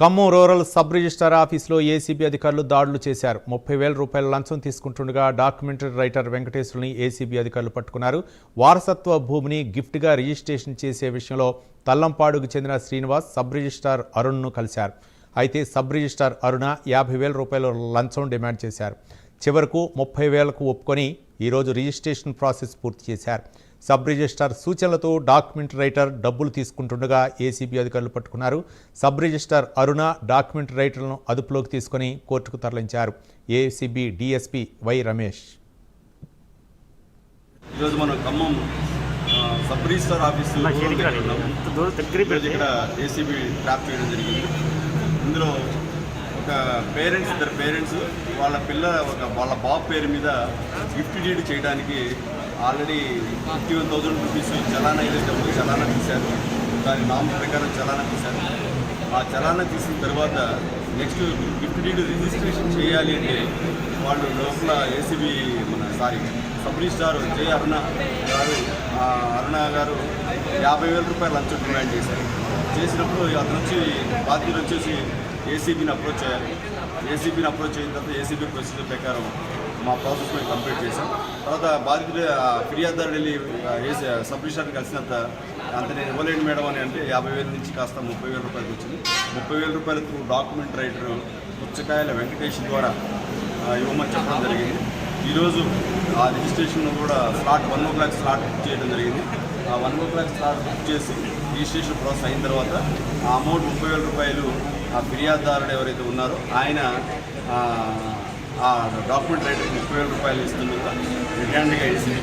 Khammam rural sub registrar ఆఫీసులో ACB అధికారులు దాడులు చేశారు. ముప్పై వేల రూపాయల లంచం తీసుకుంటుండగా డాక్యుమెంటరీ రైటర్ వెంకటేశ్వరుని ఏసీబీ అధికారులు పట్టుకున్నారు. వారసత్వ భూమిని గిఫ్ట్గా రిజిస్ట్రేషన్ చేసే విషయంలో తల్లంపాడుకు చెందిన శ్రీనివాస్ సబ్ రిజిస్టార్ అరుణ్ను కలిశారు. అయితే సబ్ రిజిస్టార్ అరుణ యాభై వేల రూపాయల లంచం డిమాండ్ చేశారు. చివరకు ముప్పై వేలకు ఒప్పుకొని ఈరోజు రిజిస్ట్రేషన్ ప్రాసెస్ పూర్తి చేశారు. సబ్ రిజిస్టార్ సూచనలతో డాక్యుమెంట్ రైటర్ డబ్బులు తీసుకుంటుండగా ఏసీబీ అధికారులు పట్టుకున్నారు. సబ్ రిజిస్టార్ అరుణ డాక్యుమెంట్ రైటర్లను అదుపులోకి తీసుకొని కోర్టుకు తరలించారు. ACB DSP Y Ramesh. ఈరోజు మనం ఖమ్మం సబ్ రిజిస్టర్ ఆఫీస్ ఇక్కడ ఏసీబీ ట్రాప్ చేయడం జరిగింది. ఇందులో ఒక పేరెంట్స్ ఇద్దరు పేరెంట్స్ వాళ్ళ పిల్ల ఒక వాళ్ళ బాబు పేరు మీద గిఫ్ట్ డీడ్ చేయడానికి already fifty one thousand rupees చలానా ఏదైతే ఉందో చలానా తీశారు. దాని నామ ప్రకారం చలానా తీశారు. ఆ చలానా తీసిన తర్వాత నెక్స్ట్ గిఫ్ట్ డీడ్ రిజిస్ట్రేషన్ చేయాలి అంటే వాళ్ళు లోపల ఏసీబీ మన sorry sub registrar J Aruna garu Aruna garu యాభై వేల రూపాయలు లంచం డిమాండ్ చేశారు. చేసినప్పుడు అతను వచ్చి బాధ్యులు వచ్చేసి ఏసీబీని అప్రోచ్ చేయాలి. ఏసీబీని అప్రోచ్ అయిన తర్వాత ఏసీబీ ప్రొసీజర్ ప్రకారం మా ప్రాసెస్ మేము కంప్లీట్ చేశాం. తర్వాత బాధితులు ఆ, ఫిర్యాదుదారుడు వెళ్ళి ఏసీ సబ్ కలిసినంత అంత నేను ఇవ్వలేను మేడం అని అంటే యాభై వేల నుంచి కాస్త ముప్పై వేల రూపాయలకు వచ్చింది. ముప్పై వేల రూపాయలకు డాక్యుమెంట్ రైటర్ పుచ్చకాయల వెంకటేష్ ద్వారా ఇవ్వమని చెప్పడం జరిగింది. ఈరోజు ఆ రిజిస్ట్రేషన్ కూడా slot one o'clock slot book చేయడం జరిగింది. ఆ one o'clock slot book చేసి రిజిస్ట్రేషన్ ప్రాసెస్ అయిన తర్వాత ఆ అమౌంట్ ముప్పై వేల రూపాయలు ఆ ఫిర్యాదుదారుడు ఎవరైతే ఉన్నారో ఆయన ఆ, డాక్యుమెంట్ రైటర్ ముప్పై వేల రూపాయలు ఇస్తున్నందుకు రిటర్న్గా వేసింది